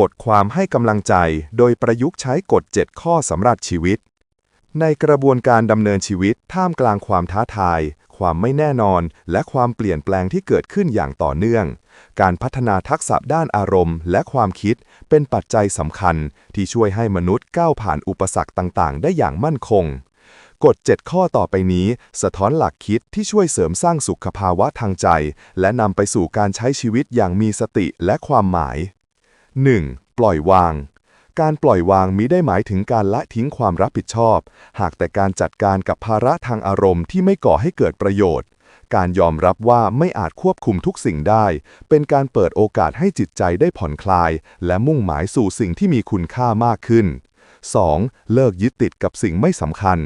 บทความให้กำลังใจโดยประยุกต์ใช้กฎ 7 ข้อสำหรับชีวิต ในกระบวนการดำเนินชีวิตท่ามกลางความท้าทาย ความไม่แน่นอน และความเปลี่ยนแปลงที่เกิดขึ้นอย่างต่อเนื่อง การพัฒนาทักษะด้านอารมณ์ และความคิดเป็นปัจจัยสำคัญ ที่ช่วยให้มนุษย์ก้าวผ่านอุปสรรคต่างๆ ได้อย่างมั่นคงกฎ 7 ข้อต่อไปนี้ สะท้อนหลักคิดที่ช่วยเสริมสร้างสุขภาวะทางใจ และนำไปสู่การใช้ชีวิตอย่างมีสติและความหมาย 1. ปล่อยวาง การปล่อยวางมิได้หมายถึงการละทิ้งความรับผิดชอบ หากแต่การจัดการกับภาระทางอารมณ์ที่ไม่ก่อให้เกิดประโยชน์ การยอมรับว่าไม่อาจควบคุมทุกสิ่งได้ เป็นการเปิดโอกาสให้จิตใจได้ผ่อนคลาย และมุ่งหมายสู่สิ่งที่มีคุณค่ามากขึ้น 2. เลิกยึดติดกับสิ่งไม่สำคัญ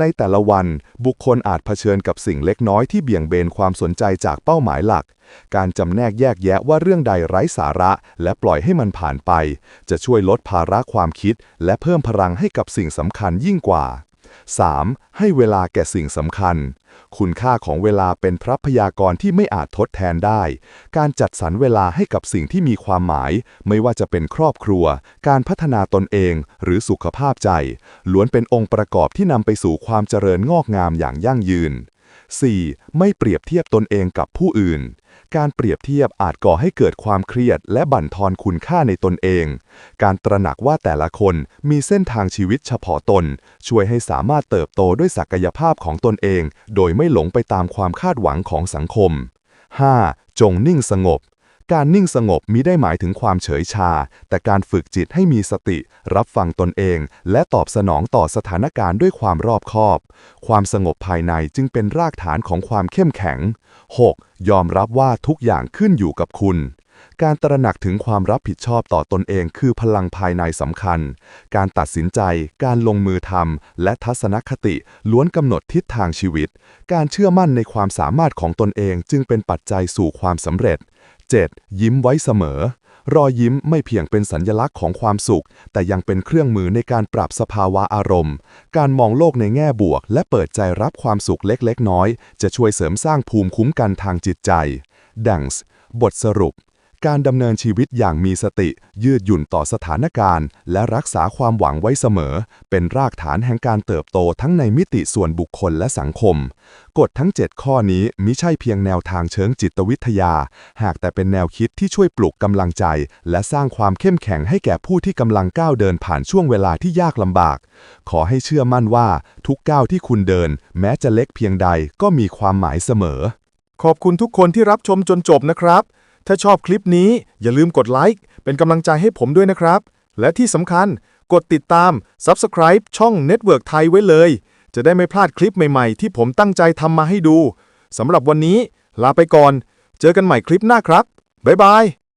ในแต่ละวัน บุคคลอาจเผชิญกับสิ่งเล็กน้อยที่เบี่ยงเบนความสนใจจากเป้าหมายหลัก การจำแนกแยกแยะว่าเรื่องใดไร้สาระ และปล่อยให้มันผ่านไป จะช่วยลดภาระความคิด และเพิ่มพลังให้กับสิ่งสำคัญยิ่งกว่า 3. ให้เวลาแก่สิ่งสำคัญ คุณค่าของเวลาเป็นทรัพยากรที่ไม่อาจทดแทนได้ การจัดสรรเวลาให้กับสิ่งที่มีความหมาย ไม่ว่าจะเป็นครอบครัว การพัฒนาตนเอง หรือสุขภาพใจ ล้วนเป็นองค์ประกอบที่นำไปสู่ความเจริญงอกงามอย่างยั่งยืน 4. ไม่เปรียบเทียบตนเองกับผู้อื่น การเปรียบเทียบอาจก่อให้เกิดความเครียด และบั่นทอนคุณค่าในตนเอง การตระหนักว่าแต่ละคนมีเส้นทางชีวิตเฉพาะตน ช่วยให้สามารถเติบโตด้วยศักยภาพของตนเอง โดยไม่หลงไปตามความคาดหวังของสังคม 5. จงนิ่งสงบ การนิ่งสงบมิได้หมายถึงความเฉยชา แต่การฝึกจิตให้มีสติ รับฟังตนเอง และตอบสนองต่อสถานการณ์ด้วยความรอบคอบ ความสงบภายในจึงเป็นรากฐานของความเข้มแข็ง 6. ยอมรับว่าทุกอย่างขึ้นอยู่กับคุณการตระหนักถึงความรับผิดชอบต่อตนเองคือพลังภายในสำคัญ การตัดสินใจ การลงมือทำ และทัศนคติ ล้วนกำหนดทิศทางชีวิต การเชื่อมั่นในความสามารถของตนเองจึงเป็นปัจจัยสู่ความสำเร็จ 7. ยิ้มไว้เสมอ รอยยิ้มไม่เพียงเป็นสัญญลักษณ์ของความสุข แต่ยังเป็นเครื่องมือในการปรับสภาวะอารมณ์ การมองโลกในแง่บวก และเปิดใจรับความสุขเล็กๆ น้อย จะช่วยเสริมสร้างภูมิคุ้มกันทางจิตใจ ดังส์บทสรุป การดำเนินชีวิตอย่างมีสติ ยืดหยุ่นต่อสถานการณ์ และรักษาความหวังไว้เสมอ เป็นรากฐานแห่งการเติบโตทั้งในมิติส่วนบุคคลและสังคม กฎทั้ง 7 ข้อนี้มิใช่เพียงแนวทางเชิงจิตวิทยา หากแต่เป็นแนวคิดที่ช่วยปลุกกำลังใจ และสร้างความเข้มแข็งให้แก่ผู้ที่กำลังก้าวเดินผ่านช่วงเวลาที่ยากลำบาก ขอให้เชื่อมั่นว่าทุกก้าวที่คุณเดิน แม้จะเล็กเพียงใดก็มีความหมายเสมอ ขอบคุณทุกคนที่รับชมจนจบนะครับ ถ้าชอบคลิปนี้อย่าลืมกดไลค์เป็นกำลังใจให้ผมด้วยนะครับ และที่สำคัญกดติดตาม Subscribe ช่อง Network ไทยไว้เลย จะได้ไม่พลาดคลิปใหม่ๆ ที่ผมตั้งใจทำมาให้ดูสำหรับวันนี้ ลาไปก่อน เจอกันใหม่คลิปหน้าครับ บ๊ายบาย